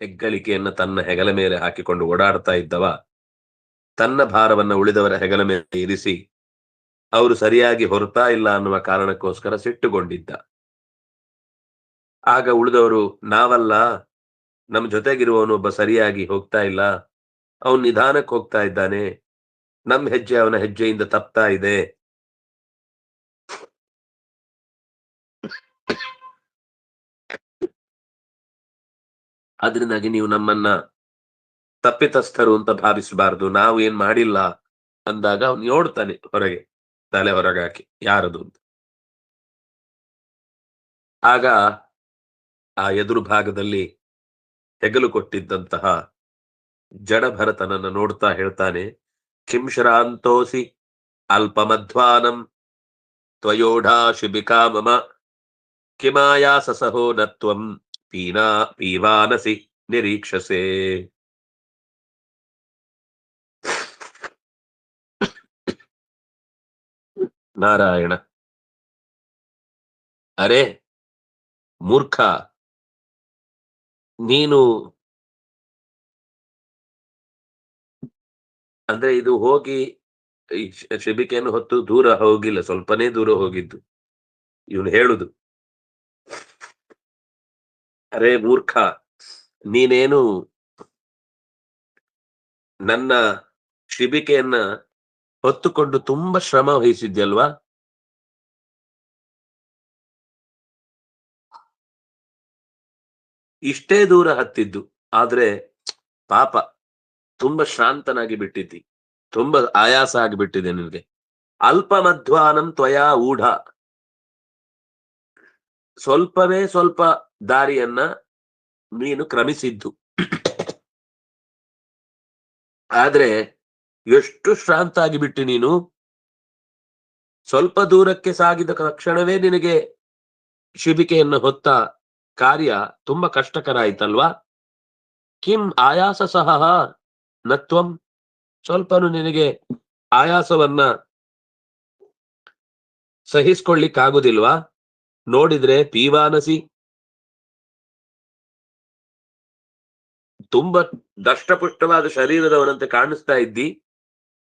ಹೆಗ್ಗಳಿಕೆಯನ್ನ ತನ್ನ ಹೆಗಲ ಮೇಲೆ ಹಾಕಿಕೊಂಡು ಓಡಾಡ್ತಾ ಇದ್ದವ. ತನ್ನ ಭಾರವನ್ನ ಉಳಿದವರ ಹೆಗಲ ಮೇಲೆ ಇರಿಸಿ ಅವರು ಸರಿಯಾಗಿ ಹೊರತಾ ಇಲ್ಲ ಅನ್ನುವ ಕಾರಣಕ್ಕೋಸ್ಕರ ಸಿಟ್ಟುಗೊಂಡಿದ್ದ. ಆಗ ಉಳಿದವರು, ನಾವಲ್ಲ ನಮ್ಮ ಜೊತೆಗಿರುವವನು ಒಬ್ಬ ಸರಿಯಾಗಿ ಹೋಗ್ತಾ ಇಲ್ಲ. ಅವನು ನಿಧಾನಕ್ಕೆ ಹೋಗ್ತಾ ಇದ್ದಾನೆ. ನಮ್ ಹೆಜ್ಜೆ ಅವನ ಹೆಜ್ಜೆಯಿಂದ ತಪ್ತಾ ಇದೆ. ಅದರಿಂದಾಗಿ ನೀವು ನಮ್ಮನ್ನ ತಪ್ಪಿತಸ್ಥರು ಅಂತ ಭಾವಿಸಬಾರದು. ನಾವು ಏನ್ ಮಾಡಿಲ್ಲ ಅಂದಾಗ ಅವ್ನು ನೋಡ್ತಾನೆ ಹೊರಗೆ, ತಲೆ ಹೊರಗೆ ಹಾಕಿ, ಯಾರದು ಅಂತ. ಆಗ ಆ ಎದುರು ಭಾಗದಲ್ಲಿ ಹೆಗಲು ಕೊಟ್ಟಿದ್ದಂತಹ ಜಡಭರತನನ್ನ ನೋಡ್ತಾ ಹೇಳ್ತಾನೆ, ಕಿಂ ಶ್ರಾಂತೋಸಿ ಅಲ್ಪಮಧ್ವಾನಂ ತ್ವಯೋಢಾ ಶಿಬಿಕಾ ಮಮ ಕಿಮಾಯಾಸಸಹೋ ನತ್ವಂ ಪೀನಾ ಪೀವಾನಸಿ ನಿರೀಕ್ಷಸೆ ನಾರಾಯಣ ಅರೆ ಮೂರ್ಖ ನೀನು ಅಂದ್ರೆ ಇದು ಹೋಗಿ ಶಿಬಿಕೆಯನ್ನು ಹೊತ್ತು ದೂರ ಹೋಗಿಲ್ಲ, ಸ್ವಲ್ಪನೇ ದೂರ ಹೋಗಿದ್ದು. ಇವನು ಹೇಳುದು. ಅರೆ ಮೂರ್ಖ, ನೀನೇನು ನನ್ನ ಶಿಬಿಕೆಯನ್ನ ಹೊತ್ತುಕೊಂಡು ತುಂಬಾ ಶ್ರಮ ವಹಿಸಿದ್ಯಲ್ವಾ? ಇಷ್ಟೇ ದೂರ ಹತ್ತಿದ್ದು, ಆದ್ರೆ ಪಾಪ, ತುಂಬಾ ಶಾಂತನಾಗಿ ಬಿಟ್ಟಿದ್ದಿ, ತುಂಬಾ ಆಯಾಸ ಆಗಿಬಿಟ್ಟಿದೆ ನಿನಗೆ. ಅಲ್ಪ ಮಧ್ವಾನಂ ತ್ವಯಾ ಊಢ. ಸ್ವಲ್ಪವೇ ಸ್ವಲ್ಪ ದಾರಿಯನ್ನ ನೀನು ಕ್ರಮಿಸಿದ್ದು. ಆದ್ರೆ ಎಷ್ಟು ಶ್ರಾಂತ ಆಗಿಬಿಟ್ಟು ನೀನು? ಸ್ವಲ್ಪ ದೂರಕ್ಕೆ ಸಾಗಿದ ತಕ್ಷಣವೇ ನಿನಗೆ ಶಿಬಿಕೆಯನ್ನು ಹೊತ್ತ ಕಾರ್ಯ ತುಂಬಾ ಕಷ್ಟಕರ ಆಯ್ತಲ್ವಾ ಕಿಂ ಆಯಾಸ ಸಹ ನತ್ವಂ ಸ್ವಲ್ಪನು ನಿನಗೆ ಆಯಾಸವನ್ನ ಸಹಿಸ್ಕೊಳ್ಳಿಕ್ಕಾಗುದಿಲ್ವಾ? ನೋಡಿದ್ರೆ ಪೀವಾನಸಿ ತುಂಬಾ ದಷ್ಟಪುಷ್ಟವಾದ ಶರೀರದವನಂತೆ ಕಾಣಿಸ್ತಾ ಇದ್ದಿ.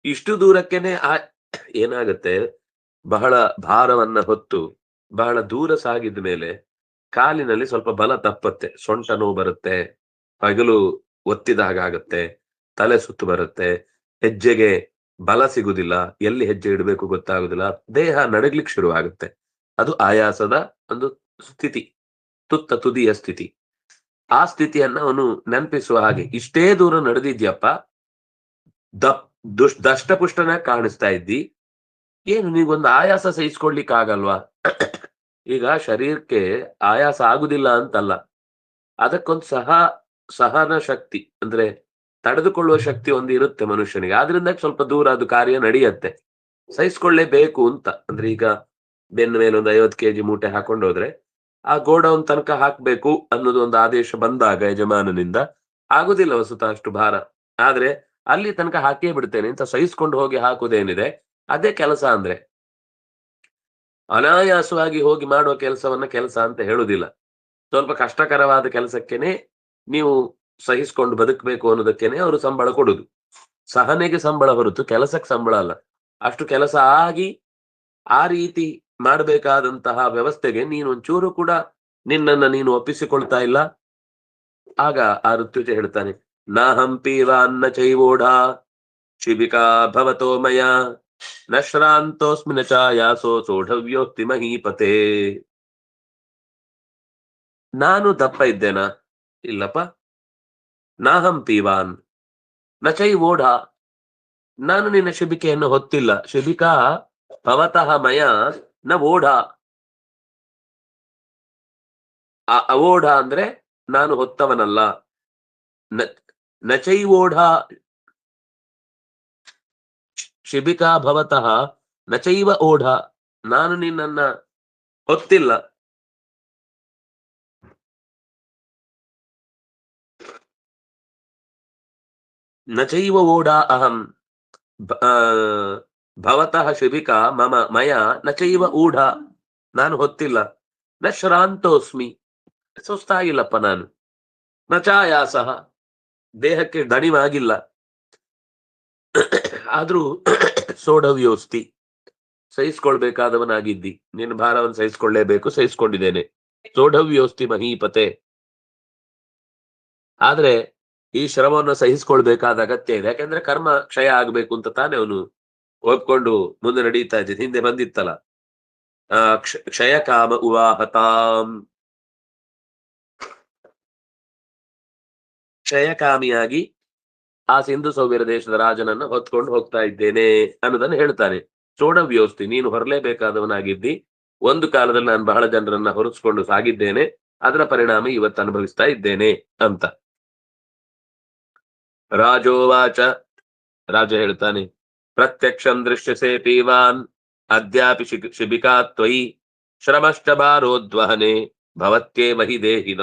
ಇಷ್ಟು ದೂರಕ್ಕೆನೆ ಆ ಏನಾಗತ್ತೆ? ಬಹಳ ಭಾರವನ್ನ ಹೊತ್ತು, ಬಹಳ ದೂರ ಸಾಗಿದ ಮೇಲೆ ಕಾಲಿನಲ್ಲಿ ಸ್ವಲ್ಪ ಬಲ ತಪ್ಪತ್ತೆ. ಸೊಂಟ ನೋವು ಬರುತ್ತೆ, ಹಗಲು ಒತ್ತಿದ ಹಾಗಾಗತ್ತೆ ತಲೆ ಸುತ್ತು ಬರುತ್ತೆ, ಹೆಜ್ಜೆಗೆ ಬಲ ಸಿಗುದಿಲ್ಲ, ಎಲ್ಲಿ ಹೆಜ್ಜೆ ಇಡಬೇಕು ಗೊತ್ತಾಗುದಿಲ್ಲ, ದೇಹ ನಡಗ್ಲಿಕ್ಕೆ ಶುರು ಆಗುತ್ತೆ ಅದು ಆಯಾಸದ ಒಂದು ಸ್ಥಿತಿ, ತುತ್ತ ತುದಿಯ ಸ್ಥಿತಿ. ಆ ಸ್ಥಿತಿಯನ್ನ ಅವನು ನೆನಪಿಸುವ ಹಾಗೆ. ಇಷ್ಟೇ ದೂರ ನಡೆದಿದ್ಯಪ್ಪ. ದಪ್, ದುಷ್, ದಷ್ಟಪುಷ್ಟನ ಕಾಣಿಸ್ತಾ ಇದ್ದಿ. ಏನು, ನೀಗೊಂದು ಆಯಾಸ ಸಹಿಸ್ಕೊಳ್ಲಿಕ್ಕೆ ಆಗಲ್ವಾ? ಈಗ ಶರೀರಕ್ಕೆ ಆಯಾಸ ಆಗುದಿಲ್ಲ ಅಂತಲ್ಲ. ಅದಕ್ಕೊಂದು ಸಹ, ಸಹನ ಶಕ್ತಿ, ಅಂದ್ರೆ ತಡೆದುಕೊಳ್ಳುವ ಶಕ್ತಿ ಒಂದು ಇರುತ್ತೆ ಮನುಷ್ಯನಿಗೆ. ಆದ್ರಿಂದ ಸ್ವಲ್ಪ ದೂರ ಅದು ಕಾರ್ಯ ನಡೆಯತ್ತೆ. ಸಹಿಸ್ಕೊಳ್ಳೇಬೇಕು ಅಂತ. ಅಂದ್ರೆ ಈಗ ಬೆನ್ನ ಮೇಲೆ ಒಂದು ಐವತ್ತು ಕೆಜಿ ಮೂಟೆ ಹಾಕೊಂಡು ಹೋದ್ರೆ ಆ ಗೋಡೌನ್ ತನಕ ಹಾಕ್ಬೇಕು ಅನ್ನೋದು ಒಂದು ಆದೇಶ ಬಂದಾಗ ಯಜಮಾನನಿಂದ, ಆಗುದಿಲ್ಲ ವಸುತ, ಅಷ್ಟು ಭಾರ. ಆದ್ರೆ ಅಲ್ಲಿ ತನಕ ಹಾಕೇ ಬಿಡ್ತೇನೆ. ಅಂತ ಸಹಿಸ್ಕೊಂಡು ಹೋಗಿ ಹಾಕುದೇನಿದೆ ಅದೇ ಕೆಲಸ ಅಂದ್ರೆ. ಅನಾಯಾಸವಾಗಿ ಹೋಗಿ ಮಾಡುವ ಕೆಲಸವನ್ನ ಕೆಲಸ ಅಂತ ಹೇಳುದಿಲ್ಲ. ಸ್ವಲ್ಪ ಕಷ್ಟಕರವಾದ ಕೆಲಸಕ್ಕೇನೆ ನೀವು ಸಹಿಸ್ಕೊಂಡು ಬದುಕಬೇಕು ಅನ್ನೋದಕ್ಕೇನೆ ಅವರು ಸಂಬಳ ಕೊಡುದು. ಸಹನೆಗೆ ಸಂಬಳ ಹೊರತು ಕೆಲಸಕ್ಕೆ ಸಂಬಳ ಅಲ್ಲ. ಅಷ್ಟು ಕೆಲಸ ಆಗಿ ಆ ರೀತಿ ಮಾಡಬೇಕಾದಂತಹ ವ್ಯವಸ್ಥೆಗೆ ನೀನು ಒಂಚೂರು ಕೂಡ ನಿನ್ನನ್ನ ನೀನು ಒಪ್ಪಿಸಿಕೊಳ್ತಾ ಇಲ್ಲ. ಆಗ ಆ ಋತ್ವಿಜ ಹೇಳ್ತಾನೆ ನಾಹಂ ಪೀವಾನ್ನ ಚೈವೋಢ ಶಿಬಿಕಾ ಭವತೋ ಮಯ, ನ ಶ್ರಾಂತೋಸ್ಮಿನ ನ ಚಾಯಾಸೋ ಸೋಢವ್ಯೋಕ್ತಿ ಮಹೀಪತೆ. ನಾನು ದಪ್ಪ ಇದ್ದೇನಾ? ಇಲ್ಲಪ್ಪ. ನಾಹಂ ಪೀವಾನ್ನ ಚೈವೋಢ ನಾನು ನಿನ್ನ ಶಿಬಿಕೆಯನ್ನು ಹೊತ್ತಿಲ್ಲ. ಶಿಬಿಕಾ ಭವತಃ ಮಯ ನ ಓಢ. ಆ ಅವೋಢ ಅಂದ್ರೆ ನಾನು ಹೊತ್ತವನಲ್ಲ. ನಚೈವೋಢ ಶಿಬಿಕಾ ಭವತಃ. ನಚೈವ ಓಢ. ನಾನು ನಿನ್ನನ್ನ ಹೊತ್ತಿಲ್ಲ. ನಚೈವ ಓಢ ಅಹಂ. ಭವತಃ ಶಿಬಿಕಾ ಮಮ ಮಯ ನಚೈವ ಊಢ ನಾನು ಹೊತ್ತಿಲ್ಲ. ನ ಶ್ರಾಂತೋಸ್ಮಿ। ಸುಸ್ತಾಗಿಲ್ಲಪ್ಪ ನಾನು। ನಚಾಯಾಸ ದೇಹಕ್ಕೆ ದಣಿವಾಗಿಲ್ಲ। ಆದ್ರೂ ಸೋಢವ್ಯೋಸ್ತಿ। ಸಹಿಸ್ಕೊಳ್ಬೇಕಾದವನಾಗಿದ್ದಿ। ನಿನ್ನ ಭಾರವನ್ನು ಸಹಿಸ್ಕೊಳ್ಳೇಬೇಕು, ಸಹಿಸ್ಕೊಂಡಿದ್ದೇನೆ। ಸೋಢವ್ಯೋಸ್ತಿ ಮಹೀಪತೆ। ಆದ್ರೆ ಈ ಶ್ರಮವನ್ನು ಸಹಿಸ್ಕೊಳ್ಬೇಕಾದ ಅಗತ್ಯ ಇದೆ, ಯಾಕೆಂದ್ರೆ ಕರ್ಮ ಕ್ಷಯ ಆಗ್ಬೇಕು ಅಂತ ತಾನೇ ಅವನು ಒಪ್ಕೊಂಡು ಮುಂದೆ ನಡೀತಾ ಇದ್ದ, ಹಿಂದೆ ಬಂದಿತ್ತಲ್ಲ. ಆ ಕ್ಷ- ಕ್ಷಯ ಕಾಮ ಉವಾಹತಾಂ. ಕ್ಷಯಕಾಮಿಯಾಗಿ ಆ ಸಿಂಧು ಸೌವ್ಯರ ದೇಶದ ರಾಜನನ್ನ ಹೊತ್ಕೊಂಡು ಹೋಗ್ತಾ ಇದ್ದೇನೆ ಅನ್ನೋದನ್ನ ಹೇಳ್ತಾನೆ. ಚೋಡವ್ಯೋಸ್ತಿ ನೀನು ಹೊರಲೇಬೇಕಾದವನಾಗಿದ್ದಿ. ಒಂದು ಕಾಲದಲ್ಲಿ ನಾನು ಬಹಳ ಜನರನ್ನ ಹೊರಸ್ಕೊಂಡು ಸಾಗಿದ್ದೇನೆ. ಅದರ ಪರಿಣಾಮ ಇವತ್ತು ಅನುಭವಿಸ್ತಾ ಇದ್ದೇನೆ ಅಂತ. ರಾಜೋವಾಚ, ರಾಜ ಹೇಳ್ತಾನೆ. ಪ್ರತ್ಯಕ್ಷಂ ದೃಶ್ಯಸೆ ಪೀವಾನ್ ಅದ್ಯಾಪಿ ಶಿಬಿ- ಶಿಬಿಕಾ ತ್ವಯಿ ಭಾರೋದ್ವಹನೆ ಭವತ್ಯೇ ಮಹಿ ದೇಹಿನ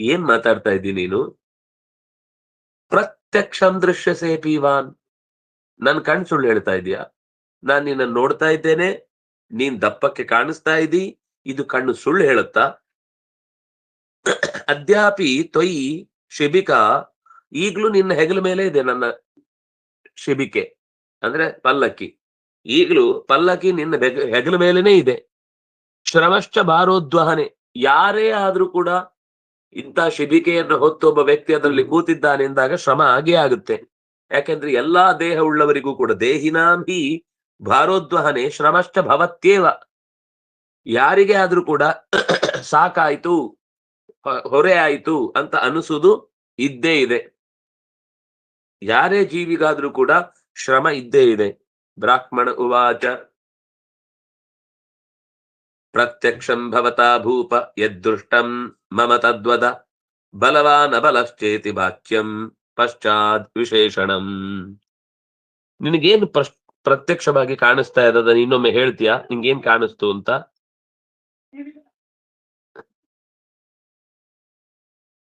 ಏನ್ ಮಾತಾಡ್ತಾ ಇದ್ದೀನಿ ನೀನು? ಪ್ರತ್ಯಕ್ಷಂ ದೃಶ್ಯ ಪೀವಾನ್ ನನ್ ಕಣ್ ಸುಳ್ಳು ಹೇಳ್ತಾ ಇದೀಯಾ? ನಾನ್ ನಿನ್ನ ನೋಡ್ತಾ ಇದ್ದೇನೆ, ನೀನ್ ದಪ್ಪಕ್ಕೆ ಕಾಣಿಸ್ತಾ ಇದ್ದೀ, ಇದು ಕಣ್ಣು ಸುಳ್ಳು ಹೇಳುತ್ತಾ? ಅದ್ಯಾಪಿ ತೊಯಿ ಶಿಬಿಕಾ, ಈಗ್ಲೂ ನಿನ್ನ ಹೆಗಲ ಮೇಲೆ ಇದೆ ನನ್ನ ಶಿಬಿಕೆ, ಅಂದ್ರೆ ಪಲ್ಲಕ್ಕಿ. ಈಗಲೂ ಪಲ್ಲಕ್ಕಿ ನಿನ್ನ ಬೆಗ, ಹೆಗಲ ಮೇಲೇನೆ ಇದೆ. ಶ್ರಮಶ್ಚ ಭಾರೋದ್ವಹನೆ, ಯಾರೇ ಆದ್ರೂ ಕೂಡ ಇಂಥ ಶಿಬಿಕೆಯನ್ನು ಹೊತ್ತು ಒಬ್ಬ ವ್ಯಕ್ತಿ ಅದರಲ್ಲಿ ಕೂತಿದ್ದಾನೆ ಎಂದಾಗ ಶ್ರಮ ಆಗೇ ಆಗುತ್ತೆ. ಯಾಕೆಂದ್ರೆ ಎಲ್ಲಾ ದೇಹ ಉಳ್ಳವರಿಗೂ ಕೂಡ ದೇಹಿನಾಂ ಭಾರೋದ್ವಹನೆ ಶ್ರಮಶ್ಚ ಭವತ್ಯೇವ. ಯಾರಿಗೆ ಆದ್ರೂ ಕೂಡ ಸಾಕಾಯ್ತು ಹೊರೆ ಆಯ್ತು ಅಂತ ಅನಿಸುದು ಇದ್ದೇ ಇದೆ. ಯಾರೇ ಜೀವಿಗಾದ್ರೂ ಕೂಡ ಶ್ರಮ ಇದ್ದೇ ಇದೆ. ಬ್ರಾಹ್ಮಣ ಉವಾಚ. ಪ್ರತ್ಯಕ್ಷಂ ಭವತಾ ಭೂಪ ಯದ್ದೃಷ್ಟಂ ಮಮ ತದ್ವದ. ಬಲವಾನ ಬಲಶ್ಚೇತಿ ವಾಕ್ಯಂ ಪಶ್ಚಾತ್ ವಿಶೇಷಣಂ. ನಿನಗೇನು ಪ್ರಶ್, ಪ್ರತ್ಯಕ್ಷವಾಗಿ ಕಾಣಿಸ್ತಾ ಇರೋದ ಇನ್ನೊಮ್ಮೆ ಹೇಳ್ತೀಯಾ? ನಿಂಗೇನ್ ಕಾಣಿಸ್ತು ಅಂತ?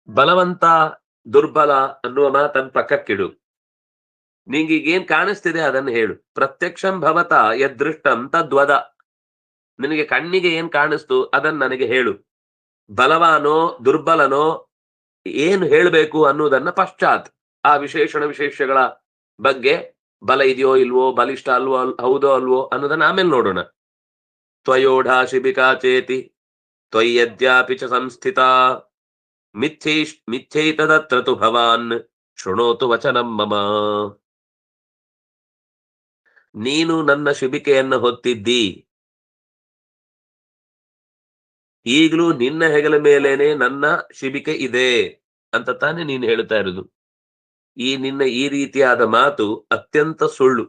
ಬಲವಂತ ದುರ್ಬಲ ಅನ್ನುವ ಮಾತನ್ನು ಪಕ್ಕಕ್ಕಿಡು. ನಿಂಗೀಗೇನ್ ಕಾಣಿಸ್ತಿದೆ ಅದನ್ನು ಹೇಳು. ಪ್ರತ್ಯಕ್ಷಂ ಭವತ ಯದೃಷ್ಟಂ ತದ್ವದ. ನಿನಗೆ ಕಣ್ಣಿಗೆ ಏನ್ ಕಾಣಿಸ್ತು ಅದನ್ನ ನನಗೆ ಹೇಳು. ಬಲವಾನೋ ದುರ್ಬಲನೋ ಏನು ಹೇಳಬೇಕು ಅನ್ನುವುದನ್ನ ಪಶ್ಚಾತ್ ಆ ವಿಶೇಷಣ ವಿಶೇಷಗಳ ಬಗ್ಗೆ ಬಲ ಇದೆಯೋ ಇಲ್ವೋ ಬಲಿಷ್ಠ ಅಲ್ವೋ ಅಲ್- ಹೌದೋ ಅಲ್ವೋ ಅನ್ನೋದನ್ನ ಆಮೇಲೆ ನೋಡೋಣ. ತ್ವಯೋಢಾ ಶಿಬಿಕಾ ಚೇತಿ. ತ್ವಯ್ಯದ್ಯಾಪಿ ಸಂಸ್ಥಿತ. ಮಿಥ್ಯೈಷ್ ಮಿಥ್ಯೈತದತ್ರ ತು ಭವಾನ್ ಶೃಣೋತು ವಚನಂ ಮಮ ನೀನು ನನ್ನ ಶಿಬಿಕೆಯನ್ನು ಹೊತ್ತಿದ್ದಿ। ಈಗಲೂ ನಿನ್ನ ಹೆಗಲ ಮೇಲೇನೆ ನನ್ನ ಶಿಬಿಕೆ ಇದೆ ಅಂತ ತಾನೇ ನೀನು ಹೇಳ್ತಾ ಇರೋದು. ಈ ನಿನ್ನ ಈ ರೀತಿಯಾದ ಮಾತು ಅತ್ಯಂತ ಸುಳ್ಳು.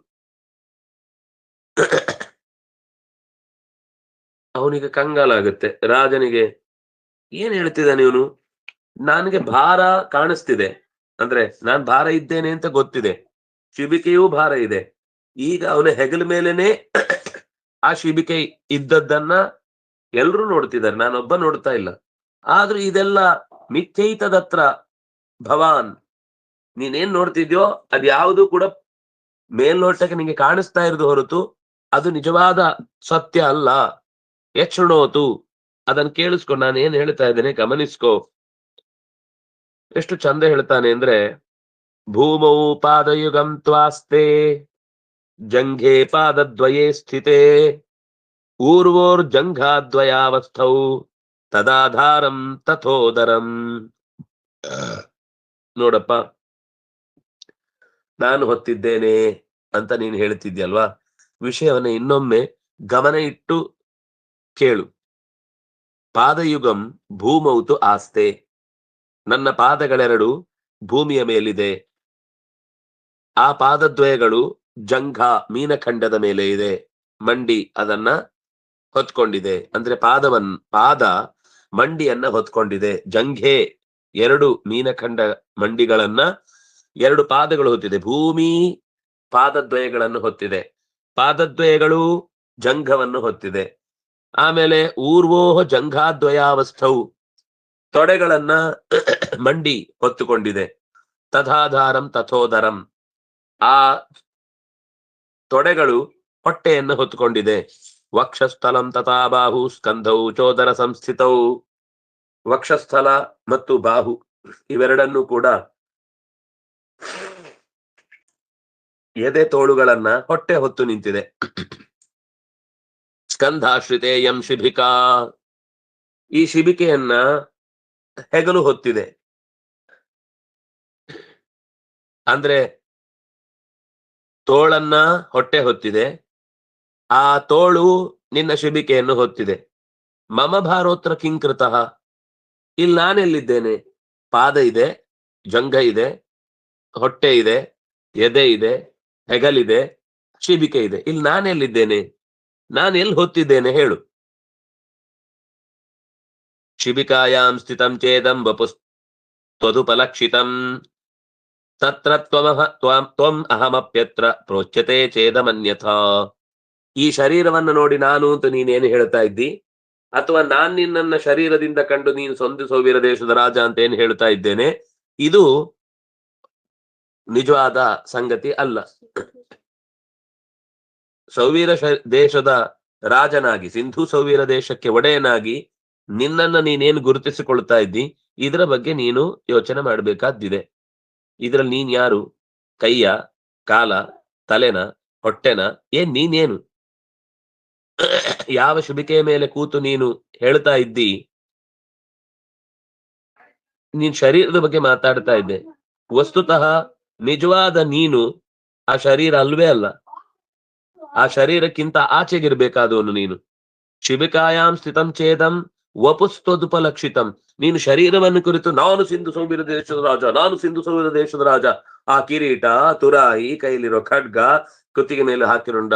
ಅವನಿಗೆ ಕಂಗಾಲಾಗುತ್ತೆ. ರಾಜನಿಗೆ ಏನ್ ಹೇಳ್ತಿದ್ದಾನೆ ಇವನು? ನನಗೆ ಭಾರ ಕಾಣಿಸ್ತಿದೆ. ಅಂದ್ರೆ ನಾನ್ ಭಾರ ಇದ್ದೇನೆ ಅಂತ ಗೊತ್ತಿದೆ. ಶಿಬಿಕೆಯೂ ಭಾರ ಇದೆ. ಈಗ ಅವನ ಹೆಗಲ ಮೇಲೇನೆ ಆ ಶಿಬಿಕೆ ಇದ್ದದ್ದನ್ನ ಎಲ್ರು ನೋಡ್ತಿದ್ದಾರೆ. ನಾನೊಬ್ಬ ನೋಡ್ತಾ ಇಲ್ಲ. ಆದ್ರೂ ಇದೆಲ್ಲ ಮಿಥ್ಯೈತದತ್ರ ಭವಾನ್, ನೀನೇನ್ ನೋಡ್ತಿದ್ಯೋ ಅದ್ ಯಾವುದು ಕೂಡ ಮೇಲ್ನೋಟಕ್ಕೆ ನಿಂಗೆ ಕಾಣಿಸ್ತಾ ಇರೋದು ಹೊರತು ಅದು ನಿಜವಾದ ಸತ್ಯ ಅಲ್ಲ. ಎಚ್ಚಣೋತು ಅದನ್ನ ಕೇಳಿಸ್ಕೊ ನಾನು ಏನ್ ಹೇಳ್ತಾ ಇದ್ದೇನೆ ಗಮನಿಸ್ಕೋ. ಎಷ್ಟು ಚಂದ ಹೇಳ್ತಾನೆ ಅಂದ್ರೆ, ಭೂಮೌ ಪಾದಯುಗಂ ತ್ವಾಸ್ತೆ ಜಂಘೆ ಪಾದದ್ವಯೇ ಸ್ಥಿತೆ, ಊರ್ವೋರ್ ಜಂಘಾದ್ವಯಾವಸ್ಥೌ, ತದಾಧಾರಂ ತಥೋದರಂ. ನೋಡಪ್ಪ, ನಾನು ಹೊತ್ತಿದ್ದೇನೆ ಅಂತ ನೀನು ಹೇಳ್ತಿದ್ಯಲ್ವಾ? ವಿಷಯವನ್ನ ಇನ್ನೊಮ್ಮೆ ಗಮನ ಇಟ್ಟು ಕೇಳು. ಪಾದಯುಗಂ ಭೂಮೌತು ಆಸ್ತೆ ನನ್ನ ಪಾದಗಳೆರಡು ಭೂಮಿಯ ಮೇಲಿದೆ. ಆ ಪಾದದ್ವಯಗಳು ಜಂಘ ಮೀನಖಂಡದ ಮೇಲೆ ಇದೆ. ಮಂಡಿ ಅದನ್ನ ಹೊತ್ಕೊಂಡಿದೆ. ಅಂದ್ರೆ ಪಾದವನ್, ಪಾದ ಮಂಡಿಯನ್ನ ಹೊತ್ಕೊಂಡಿದೆ. ಜಂಘೆ ಎರಡು ಮೀನಖಂಡ ಮಂಡಿಗಳನ್ನ ಎರಡು ಪಾದಗಳು ಹೊತ್ತಿದೆ. ಭೂಮಿ ಪಾದದ್ವಯಗಳನ್ನು ಹೊತ್ತಿದೆ. ಪಾದದ್ವಯಗಳು ಜಂಘವನ್ನು ಹೊತ್ತಿದೆ. ಆಮೇಲೆ ಊರ್ವೋಹ ಜಂಘಾದ್ವಯಾವಸ್ಥವು ತೊಡೆಗಳನ್ನ ಮಂಡಿ ಹೊತ್ತುಕೊಂಡಿದೆ. ತಥಾಧಾರಂ ತಥೋದರಂ. ಆ ತೊಡೆಗಳು ಹೊಟ್ಟೆಯನ್ನು ಹೊತ್ತುಕೊಂಡಿದೆ. ವಕ್ಷಸ್ಥಲಂ ತಥಾ ಬಾಹು ಸ್ಕಂಧೌ ಚೋದರ ಸಂಸ್ಥಿತವು ವಕ್ಷಸ್ಥಲ ಮತ್ತು ಬಾಹು ಇವೆರಡನ್ನೂ ಕೂಡ ಎದೆ ತೋಳುಗಳನ್ನ ಹೊಟ್ಟೆ ಹೊತ್ತು ನಿಂತಿದೆ. ಸ್ಕಂಧಾಶ್ರಿತೇಯಂ ಶಿಬಿಕಾ ಈ ಶಿಬಿಕೆಯನ್ನ ಹೆಗಲು ಹೊತ್ತಿದೆ. ಅಂದ್ರೆ ತೋಳನ್ನ ಹೊಟ್ಟೆ ಹೊತ್ತಿದೆ. ಆ ತೋಳು ನಿನ್ನ ಶಿಬಿಕೆಯನ್ನು ಹೊತ್ತಿದೆ. ಮಮ ಭಾರೋತ್ರ ಕಿಂಕೃತ ಇಲ್ಲಿ ನಾನೆಲ್ಲಿದ್ದೇನೆ? ಪಾದ ಇದೆ ಜಂಘ ಇದೆ, ಹೊಟ್ಟೆ ಇದೆ, ಎದೆ ಇದೆ, ಹೆಗಲಿದೆ ಶಿಬಿಕೆ ಇದೆ. ಇಲ್ಲಿ ನಾನೆಲ್ಲಿದ್ದೇನೆ? ನಾನು ಎಲ್ಲಿ ಹೊತ್ತಿದ್ದೇನೆ ಹೇಳು. ಸ್ಥಿತಂ ಚೇದಂ ವಪುಸ್ ತ್ವದುಪಲಕ್ಷಿತಂ ತತ್ರ ತ್ವಮಹ ತ್ವಂ ತ್ವಂ ಅಹಮಪ್ಯತ್ರ ಪ್ರೋಚ್ಯತೆ ಚೇದಮನ್ಯಥಾ ಈ ಶರೀರವನ್ನು ನೋಡಿ ನಾನು ಅಂತ ನೀನೇನು ಹೇಳ್ತಾ ಇದ್ದಿ? ಅಥವಾ ನಾನ್ ನಿನ್ನನ್ನ ಶರೀರದಿಂದ ಕಂಡು ನೀನು ಸೌವೀರ ದೇಶದ ರಾಜ ಅಂತ ಏನು ಹೇಳ್ತಾ ಇದ್ದೇನೆ? ಇದು ನಿಜವಾದ ಸಂಗತಿ ಅಲ್ಲ. ಸೌವೀರ ದೇಶದ ರಾಜನಾಗಿ, ಸಿಂಧು ಸೌವೀರ ದೇಶಕ್ಕೆ ಒಡೆಯನಾಗಿ ನಿನ್ನನ್ನ ನೀನೇನು ಗುರುತಿಸಿಕೊಳ್ತಾ ಇದ್ದಿ? ಇದರ ಬಗ್ಗೆ ನೀನು ಯೋಚನೆ ಮಾಡಬೇಕಾದ್ದಿದೆ. ಇದ್ರಲ್ಲಿ ನೀನ್ ಯಾರು? ಕೈಯ, ಕಾಲ, ತಲೆನ, ಹೊಟ್ಟೆನ, ಏನ್ ನೀನೇನು? ಯಾವ ಶುಭಿಕೆಯ ಮೇಲೆ ಕೂತು ನೀನು ಹೇಳ್ತಾ ಇದ್ದಿ? ನೀನ್ ಶರೀರದ ಬಗ್ಗೆ ಮಾತಾಡ್ತಾ ಇದ್ದೆ. ವಸ್ತುತಃ ನಿಜವಾದ ನೀನು ಆ ಶರೀರ ಅಲ್ವೇ ಅಲ್ಲ. ಆ ಶರೀರಕ್ಕಿಂತ ಆಚೆಗಿರ್ಬೇಕಾದವನು ನೀನು. ಶಿಬಿಕಾಯಾಂ ಸ್ಥಿತಂ ಚೇದಂ ವಪುಸ್ತದುಪಲಕ್ಷಿತಂ. ನೀನು ಶರೀರವನ್ನು ಕುರಿತು ನಾನು ಸಿಂಧು ಸೌಬೀರ ದೇಶದ ರಾಜ, ನಾನು ಸಿಂಧು ಸೌಬೀರ ದೇಶದ ರಾಜ. ಆ ಕಿರೀಟ, ತುರಾಯಿ, ಕೈಲಿರೋ ಖಡ್ಗ, ಕುತ್ತಿಗೆ ಮೇಲೆ ಹಾಕಿರುಂಡ,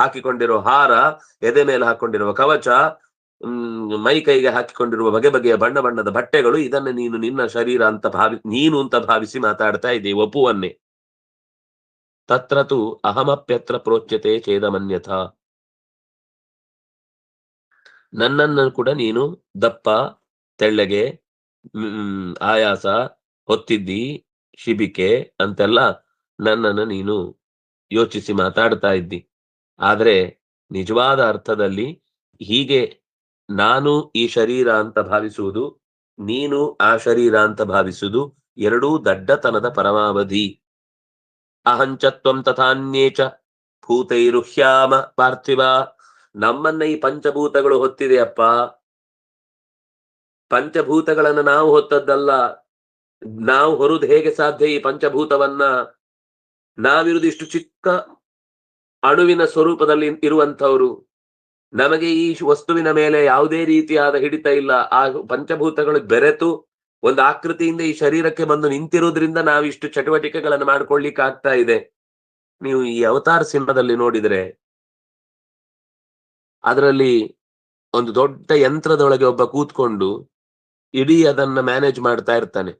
ಹಾಕಿಕೊಂಡಿರೋ ಹಾರ, ಎದೆ ಮೇಲೆ ಹಾಕೊಂಡಿರುವ ಕವಚ ಮೈ ಕೈಗೆ ಹಾಕಿಕೊಂಡಿರುವ ಬಗೆ ಬಗೆಯ ಬಣ್ಣ ಬಣ್ಣದ ಬಟ್ಟೆಗಳು, ಇದನ್ನ ನೀನು ನಿನ್ನ ಶರೀರ ಅಂತ ಭಾವಿ, ನೀನು ಅಂತ ಭಾವಿಸಿ ಮಾತಾಡ್ತಾ ಇದ್ದೆ, ವಪುವನ್ನೆ. ತತ್ರತು ಅಹಮಪ್ಯತ್ರ ಪ್ರೋಚ್ಯತೆ ಚೇದಮನ್ಯಥ. ನನ್ನನ್ನು ಕೂಡ ನೀನು ದಪ್ಪ, ತೆಳ್ಳಗೆ ಆಯಾಸ, ಹೊತ್ತಿದ್ದಿ, ಶಿಬಿಕೆ ಅಂತೆಲ್ಲ ನನ್ನನ್ನು ನೀನು ಯೋಚಿಸಿ ಮಾತಾಡ್ತಾ ಇದ್ದಿ. ಆದ್ರೆ ನಿಜವಾದ ಅರ್ಥದಲ್ಲಿ ಹೀಗೆ ನಾನು ಈ ಶರೀರ ಅಂತ ಭಾವಿಸುವುದು, ನೀನು ಆ ಶರೀರ ಅಂತ ಭಾವಿಸುವುದು ಎರಡೂ ದಡ್ಡತನದ ಪರಮಾವಧಿ. ಅಹಂಚತ್ವಂ ತಥಾನ್ಯೇಚ ಭೂತೈರುಹ್ಯಾಮ ಪಾರ್ಥಿವ ನಮ್ಮನ್ನ ಈ ಪಂಚಭೂತಗಳು ಹೊತ್ತಿದೆಯಪ್ಪ. ಪಂಚಭೂತಗಳನ್ನ ನಾವು ಹೊತ್ತದ್ದಲ್ಲ. ನಾವು ಹೊರುದು ಹೇಗೆ ಸಾಧ್ಯ ಈ ಪಂಚಭೂತವನ್ನ? ನಾವಿರುದು ಇಷ್ಟು ಚಿಕ್ಕ ಅಣುವಿನ ಸ್ವರೂಪದಲ್ಲಿ ಇರುವಂತವರು ನಮಗೆ ಈ ವಸ್ತುವಿನ ಮೇಲೆ ಯಾವುದೇ ರೀತಿಯಾದ ಹಿಡಿತ ಇಲ್ಲ. ಆ ಪಂಚಭೂತಗಳು ಬೆರೆತು ಒಂದು ಆಕೃತಿಯಿಂದ ಈ ಶರೀರಕ್ಕೆ ಬಂದು ನಿಂತಿರೋದ್ರಿಂದ ನಾವಿಷ್ಟು ಚಟುವಟಿಕೆಗಳನ್ನು ಮಾಡ್ಕೊಳ್ಲಿಕ್ಕೆ ಇದೆ. ನೀವು ಈ ಅವತಾರ ಸಿಂಹದಲ್ಲಿ ನೋಡಿದ್ರೆ ಅದರಲ್ಲಿ ಒಂದು ದೊಡ್ಡ ಯಂತ್ರದೊಳಗೆ ಒಬ್ಬ ಕೂತ್ಕೊಂಡು ಇಡೀ ಅದನ್ನ ಮ್ಯಾನೇಜ್ ಮಾಡ್ತಾ ಇರ್ತಾನೆ.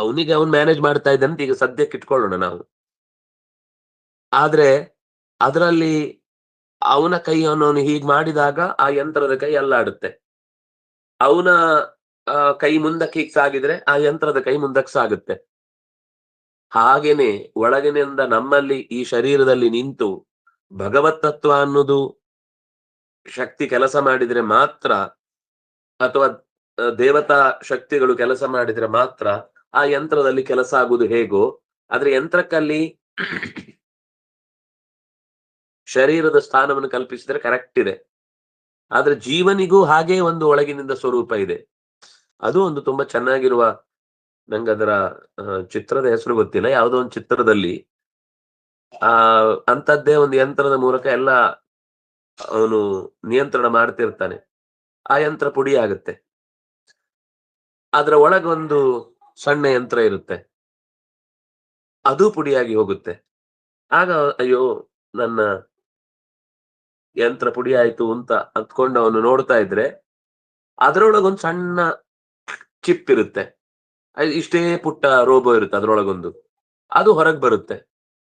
ಅವನಿಗೆ ಅವನ್ ಮ್ಯಾನೇಜ್ ಮಾಡ್ತಾ ಇದ್ದಂತ ಈಗ ಸದ್ಯಕ್ಕೆ ಇಟ್ಕೊಳ್ಳೋಣ ನಾವು. ಆದ್ರೆ ಅದರಲ್ಲಿ ಅವನ ಕೈ ಅವನು ಹೀಗ್ ಮಾಡಿದಾಗ ಆ ಯಂತ್ರದ ಕೈ ಅಲ್ಲಾಡುತ್ತೆ. ಅವನ ಕೈ ಮುಂದಕ್ಕೆ ಹೀಗ್ ಸಾಗಿದ್ರೆ ಆ ಯಂತ್ರದ ಕೈ ಮುಂದಕ್ಕೆ ಸಾಗುತ್ತೆ. ಹಾಗೇನೆ ಒಳಗಿನಿಂದ ನಮ್ಮಲ್ಲಿ ಈ ಶರೀರದಲ್ಲಿ ನಿಂತು ಭಗವತ್ ತತ್ವ ಅನ್ನೋದು ಶಕ್ತಿ ಕೆಲಸ ಮಾಡಿದ್ರೆ ಮಾತ್ರ ಅಥವಾ ದೇವತಾ ಶಕ್ತಿಗಳು ಕೆಲಸ ಮಾಡಿದ್ರೆ ಮಾತ್ರ ಆ ಯಂತ್ರದಲ್ಲಿ ಕೆಲಸ ಆಗುವುದು ಹೇಗೋ, ಆದ್ರೆ ಯಂತ್ರಕ್ಕಲ್ಲಿ ಶರೀರದ ಸ್ಥಾನವನ್ನು ಕಲ್ಪಿಸಿದ್ರೆ ಕರೆಕ್ಟ್ ಇದೆ. ಆದ್ರೆ ಜೀವನಿಗೂ ಹಾಗೆ ಒಂದು ಒಳಗಿನಿಂದ ಸ್ವರೂಪ ಇದೆ. ಅದು ಒಂದು ತುಂಬಾ ಚೆನ್ನಾಗಿರುವ ನಂಗದರ ಚಿತ್ರದ ಹೆಸರು ಗೊತ್ತಿಲ್ಲ. ಯಾವುದೋ ಒಂದು ಚಿತ್ರದಲ್ಲಿ ಆ ಅಂತದ್ದೇ ಒಂದು ಯಂತ್ರದ ಮೂಲಕ ಎಲ್ಲ ಅವನು ನಿಯಂತ್ರಣ ಮಾಡ್ತಿರ್ತಾನೆ. ಆ ಯಂತ್ರ ಪುಡಿ ಆಗುತ್ತೆ. ಅದರ ಒಳಗೊಂದು ಸಣ್ಣ ಯಂತ್ರ ಇರುತ್ತೆ. ಅದು ಪುಡಿಯಾಗಿ ಹೋಗುತ್ತೆ. ಆಗ ಅಯ್ಯೋ, ನನ್ನ ಯಂತ್ರ ಪುಡಿ ಆಯ್ತು ಅಂತ ಅಂದ್ಕೊಂಡು ಅವನು ನೋಡ್ತಾ ಇದ್ರೆ ಅದರೊಳಗೊಂದು ಸಣ್ಣ ಚಿಪ್ ಇರುತ್ತೆ. ಇಷ್ಟೇ ಪುಟ್ಟ ರೋಬೋ ಇರುತ್ತೆ ಅದರೊಳಗೊಂದು. ಅದು ಹೊರಗೆ ಬರುತ್ತೆ.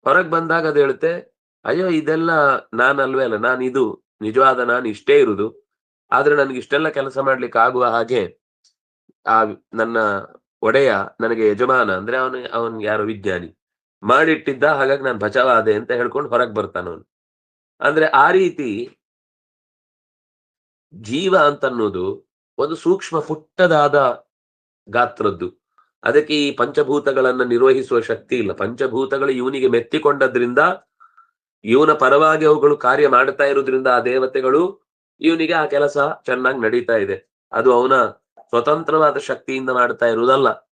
ಹೊರಗ್ ಬಂದಾಗ ಅದು ಹೇಳುತ್ತೆ, ಅಯ್ಯೋ, ಇದೆಲ್ಲ ನಾನಲ್ವೇ ಅಲ್ಲ, ನಾನು ಇದು, ನಿಜವಾದ ನಾನು ಇಷ್ಟೇ ಇರುದು. ಆದ್ರೆ ನನ್ಗೆ ಇಷ್ಟೆಲ್ಲ ಕೆಲಸ ಮಾಡ್ಲಿಕ್ಕೆ ಆಗುವ ಹಾಗೆ, ಆ ನನ್ನ ಒಡೆಯ ನನಗೆ ಯಜಮಾನ, ಅಂದ್ರೆ ಅವನು, ಅವನ್ ಯಾರು ವಿಜ್ಞಾನಿ, ಮಾಡಿಟ್ಟಿದ್ದ ಹಾಗಾಗಿ ನಾನು ಬಚಾವಾದೆ ಅಂತ ಹೇಳ್ಕೊಂಡು ಹೊರಗ್ ಬರ್ತಾನ ಅವನು. ಅಂದ್ರೆ ಆ ರೀತಿ ಜೀವ ಅಂತ ಅನ್ನೋದು ಒಂದು ಸೂಕ್ಷ್ಮ ಪುಟ್ಟದಾದ ಗಾತ್ರದ್ದು. ಅದಕ್ಕೆ ಈ ಪಂಚಭೂತಗಳನ್ನ ನಿರ್ವಹಿಸುವ ಶಕ್ತಿ ಇಲ್ಲ. ಪಂಚಭೂತಗಳು ಇವನಿಗೆ ಮೆತ್ತಿಕೊಂಡದ್ರಿಂದ, ಇವನ ಪರವಾಗಿ ಅವುಗಳು ಕಾರ್ಯ ಮಾಡ್ತಾ ಇರೋದ್ರಿಂದ ಆ ದೇವತೆಗಳು ಇವನಿಗೆ ಆ ಕೆಲಸ ಚೆನ್ನಾಗಿ ನಡೀತಾ ಇದೆ. ಅದು ಅವನ ಸ್ವತಂತ್ರವಾದ ಶಕ್ತಿಯಿಂದ ಮಾಡ್ತಾ ಇರುವುದಲ್ಲ.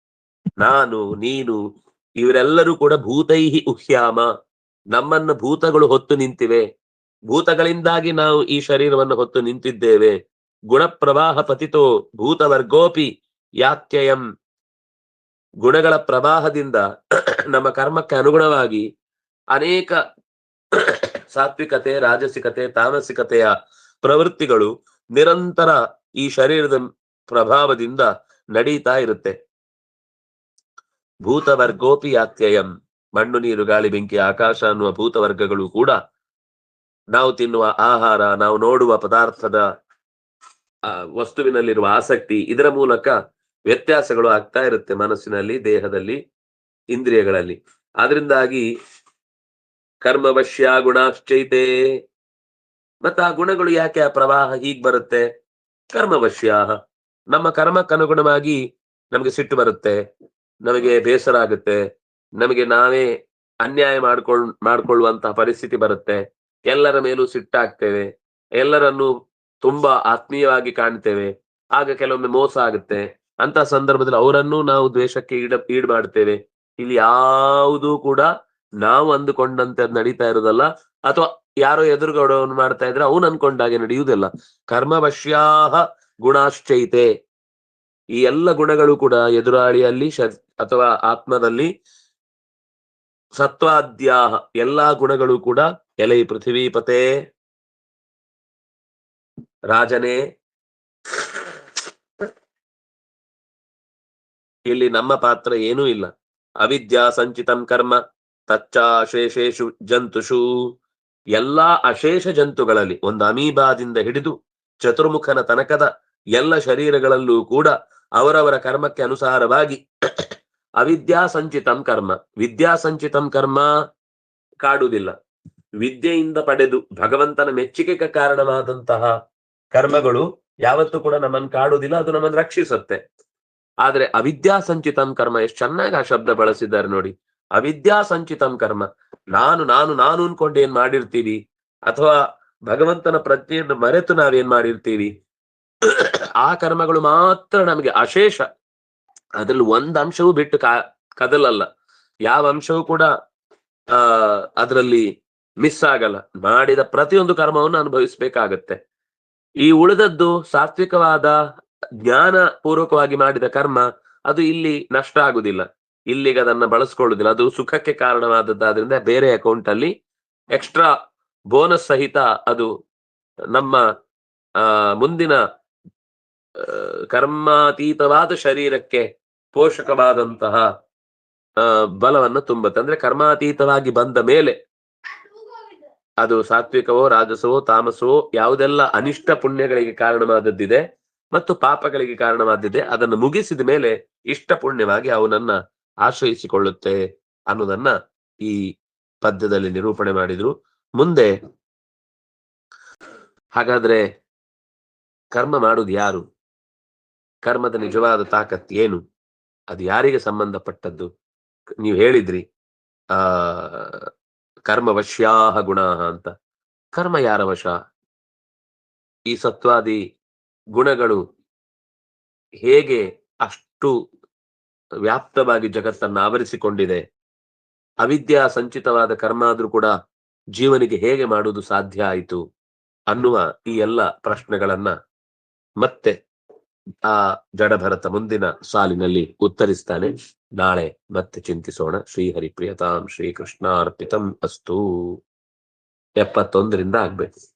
ನಾನು, ನೀನು, ಇವರೆಲ್ಲರೂ ಕೂಡ ಭೂತೈಹಿ ಉಹ್ಯಾಮ. ನಮ್ಮನ್ನ ಭೂತಗಳು ಹೊತ್ತು ನಿಂತಿವೆ. ಭೂತಗಳಿಂದಾಗಿ ನಾವು ಈ ಶರೀರವನ್ನು ಹೊತ್ತು ನಿಂತಿದ್ದೇವೆ. ಗುಣಪ್ರವಾಹ ಪತಿತೋ ಭೂತವರ್ಗೋಪಿ ಯಾತ್ಯಯಂ. ಗುಣಗಳ ಪ್ರವಾಹದಿಂದ ನಮ್ಮ ಕರ್ಮಕ್ಕೆ ಅನುಗುಣವಾಗಿ ಅನೇಕ ಸಾತ್ವಿಕತೆ, ರಾಜಸಿಕತೆ, ತಾಮಸಿಕತೆಯ ಪ್ರವೃತ್ತಿಗಳು ನಿರಂತರ ಈ ಶರೀರದ ಪ್ರಭಾವದಿಂದ ನಡೀತಾ ಇರುತ್ತೆ. ಭೂತವರ್ಗೋಪಿ ಯಾತ್ಯಯಂ ಮಣ್ಣು, ನೀರು, ಗಾಳಿ, ಬೆಂಕಿ, ಆಕಾಶ ಅನ್ನುವ ಭೂತವರ್ಗಗಳು ಕೂಡ ನಾವು ತಿನ್ನುವ ಆಹಾರ, ನಾವು ನೋಡುವ ಪದಾರ್ಥದ ವಸ್ತುವಿನಲ್ಲಿರುವ ಆಸಕ್ತಿ ಇದರ ಮೂಲಕ ವ್ಯತ್ಯಾಸಗಳು ಆಗ್ತಾ ಇರುತ್ತೆ ಮನಸ್ಸಿನಲ್ಲಿ, ದೇಹದಲ್ಲಿ, ಇಂದ್ರಿಯಗಳಲ್ಲಿ. ಆದ್ರಿಂದಾಗಿ ಕರ್ಮವಶ್ಯ ಗುಣಾಶ್ಚೈತೆ. ಮತ್ತ ಆ ಗುಣಗಳು ಯಾಕೆ ಆ ಪ್ರವಾಹ ಹೀಗ್ ಬರುತ್ತೆ? ಕರ್ಮವಶ್ಯ ನಮ್ಮ ಕರ್ಮಕ್ಕನುಗುಣವಾಗಿ ನಮಗೆ ಸಿಟ್ಟು ಬರುತ್ತೆ, ನಮಗೆ ಬೇಸರ ಆಗುತ್ತೆ, ನಮಗೆ ನಾವೇ ಅನ್ಯಾಯ ಮಾಡ್ಕೊಳ್, ಮಾಡ್ಕೊಳ್ಳುವಂತಹ ಪರಿಸ್ಥಿತಿ ಬರುತ್ತೆ. ಎಲ್ಲರ ಮೇಲೂ ಸಿಟ್ಟಾಗ್ತೇವೆ, ಎಲ್ಲರನ್ನು ತುಂಬಾ ಆತ್ಮೀಯವಾಗಿ ಕಾಣ್ತೇವೆ. ಆಗ ಕೆಲವೊಮ್ಮೆ ಮೋಸ ಆಗುತ್ತೆ. ಅಂತ ಸಂದರ್ಭದಲ್ಲಿ ಅವರನ್ನು ನಾವು ದ್ವೇಷಕ್ಕೆ ಈಡ ಈಡ್ ಮಾಡ್ತೇವೆ ಇಲ್ಲಿ ಯಾವುದೂ ಕೂಡ ನಾವು ಅಂದುಕೊಂಡಂತೆ ಅದು ನಡೀತಾ ಇರೋದಲ್ಲ. ಅಥವಾ ಯಾರೋ ಎದುರುಗಡವನ್ನು ಮಾಡ್ತಾ ಇದ್ರೆ ಅವನು ಅನ್ಕೊಂಡಾಗೆ ನಡೆಯುವುದಿಲ್ಲ. ಕರ್ಮವಶ್ಯಾಹ ಗುಣಾಶ್ಚೈತೆ. ಈ ಎಲ್ಲ ಗುಣಗಳು ಕೂಡ ಎದುರಾಳಿಯಲ್ಲಿ ಅಥವಾ ಆತ್ಮದಲ್ಲಿ ಸತ್ವಾದ್ಯಾಹ. ಎಲ್ಲಾ ಗುಣಗಳು ಕೂಡ ಎಲೆ ಪೃಥ್ವೀಪತೆ, ರಾಜನೇ ಇಲ್ಲಿ ನಮ್ಮ ಪಾತ್ರ ಏನೂ ಇಲ್ಲ. ಅವಿದ್ಯಾ ಸಂಚಿತಂ ಕರ್ಮ ತಚ್ಚಾಶೇಷೇಷು ಜಂತುಷು. ಎಲ್ಲಾ ಅಶೇಷ ಜಂತುಗಳಲ್ಲಿ ಒಂದು ಅಮೀಬಾದಿಂದ ಹಿಡಿದು ಚತುರ್ಮುಖನ ತನಕದ ಎಲ್ಲ ಶರೀರಗಳಲ್ಲೂ ಕೂಡ ಅವರವರ ಕರ್ಮಕ್ಕೆ ಅನುಸಾರವಾಗಿ ಅವಿದ್ಯಾ ಸಂಚಿತಂ ಕರ್ಮ. ವಿದ್ಯಾ ಸಂಚಿತಂ ಕರ್ಮ ಕಾಡುವುದಿಲ್ಲ. ವಿದ್ಯೆಯಿಂದ ಪಡೆದು ಭಗವಂತನ ಮೆಚ್ಚುಗೆಗೆ ಕಾರಣವಾದಂತಹ ಕರ್ಮಗಳು ಯಾವತ್ತೂ ಕೂಡ ನಮ್ಮನ್ನು ಕಾಡುವುದಿಲ್ಲ, ಅದು ನಮ್ಮನ್ನು ರಕ್ಷಿಸುತ್ತೆ. ಆದ್ರೆ ಅವಿದ್ಯಾ ಸಂಚಿತಂ ಕರ್ಮ ಎಷ್ಟು ಚೆನ್ನಾಗಿ ಆ ಶಬ್ದ ಬಳಸಿದ್ದಾರೆ ನೋಡಿ. ಅವಿದ್ಯಾ ಸಂಚಿತಂ ಕರ್ಮ. ನಾನು ನಾನು ನಾನು ಅನ್ಕೊಂಡು ಏನ್ ಮಾಡಿರ್ತೀವಿ ಅಥವಾ ಭಗವಂತನ ಪ್ರಜ್ಞೆಯನ್ನು ಮರೆತು ನಾವೇನ್ ಮಾಡಿರ್ತೀವಿ ಆ ಕರ್ಮಗಳು ಮಾತ್ರ ನಮಗೆ ಅಶೇಷ. ಅದ್ರಲ್ಲಿ ಒಂದ್ ಅಂಶವೂ ಬಿಟ್ಟು ಕದಲಲ್ಲ. ಯಾವ ಅಂಶವೂ ಕೂಡ ಅದರಲ್ಲಿ ಮಿಸ್ ಆಗಲ್ಲ. ಮಾಡಿದ ಪ್ರತಿಯೊಂದು ಕರ್ಮವನ್ನು ಅನುಭವಿಸ್ಬೇಕಾಗತ್ತೆ. ಈ ಉಳಿದದ್ದು ಸಾತ್ವಿಕವಾದ ಜ್ಞಾನ ಪೂರ್ವಕವಾಗಿ ಮಾಡಿದ ಕರ್ಮ, ಅದು ಇಲ್ಲಿ ನಷ್ಟ ಆಗುದಿಲ್ಲ. ಇಲ್ಲಿಗೆ ಅದನ್ನ ಬಳಸ್ಕೊಳ್ಳುದಿಲ್ಲ. ಅದು ಸುಖಕ್ಕೆ ಕಾರಣವಾದದ್ದಾದ್ರಿಂದ ಬೇರೆ ಅಕೌಂಟ್ ಅಲ್ಲಿ ಎಕ್ಸ್ಟ್ರಾ ಬೋನಸ್ ಸಹಿತ ಅದು ನಮ್ಮ ಮುಂದಿನ ಕರ್ಮಾತೀತವಾದ ಶರೀರಕ್ಕೆ ಪೋಷಕವಾದಂತಹ ಬಲವನ್ನು ತುಂಬುತ್ತೆ. ಅಂದ್ರೆ ಕರ್ಮಾತೀತವಾಗಿ ಬಂದ ಮೇಲೆ ಅದು ಸಾತ್ವಿಕವೋ ರಾಜಸವೋ ತಾಮಸವೋ ಯಾವುದೆಲ್ಲ ಅನಿಷ್ಟ ಪುಣ್ಯಗಳಿಗೆ ಕಾರಣವಾದದ್ದಿದೆ ಮತ್ತು ಪಾಪಗಳಿಗೆ ಕಾರಣವಾದಿದೆ ಅದನ್ನು ಮುಗಿಸಿದ ಮೇಲೆ ಇಷ್ಟ ಪುಣ್ಯವಾಗಿ ಅವನನ್ನ ಆಶ್ರಯಿಸಿಕೊಳ್ಳುತ್ತೆ ಅನ್ನೋದನ್ನ ಈ ಪದ್ಯದಲ್ಲಿ ನಿರೂಪಣೆ ಮಾಡಿದ್ರು. ಮುಂದೆ ಹಾಗಾದ್ರೆ ಕರ್ಮ ಮಾಡುದು ಯಾರು? ಕರ್ಮದ ನಿಜವಾದ ತಾಕತ್ ಏನು? ಅದು ಯಾರಿಗೆ ಸಂಬಂಧಪಟ್ಟದ್ದು? ನೀವು ಹೇಳಿದ್ರಿ, ಆ, ಕರ್ಮ ವಶ್ಯಾಹ ಗುಣ ಅಂತ. ಕರ್ಮ ಯಾರ ವಶ? ಈ ಸತ್ವಾದಿ ಗುಣಗಳು ಹೇಗೆ ಅಷ್ಟು ವ್ಯಾಪ್ತವಾಗಿ ಜಗತ್ತನ್ನು ಆವರಿಸಿಕೊಂಡಿದೆ. ಅವಿದ್ಯಾ ಸಂಚಿತವಾದ ಕರ್ಮ ಆದ್ರೂ ಕೂಡ ಜೀವನಿಗೆ ಹೇಗೆ ಮಾಡುವುದು ಸಾಧ್ಯ ಆಯಿತು ಅನ್ನುವ ಈ ಎಲ್ಲ ಪ್ರಶ್ನೆಗಳನ್ನ ಮತ್ತೆ ಆ ಜಡಭರತ ಮುಂದಿನ ಸಾಲಿನಲ್ಲಿ ಉತ್ತರಿಸ್ತಾನೆ. ನಾಳೆ ಮತ್ತೆ ಚಿಂತಿಸೋಣ. ಶ್ರೀ ಹರಿಪ್ರಿಯತಾಂ ಶ್ರೀ ಕೃಷ್ಣಾರ್ಪಿತಂ ಅಸ್ತು. ಎಪ್ಪತ್ತೊಂದರಿಂದ ಆಗ್ಬೇಕು.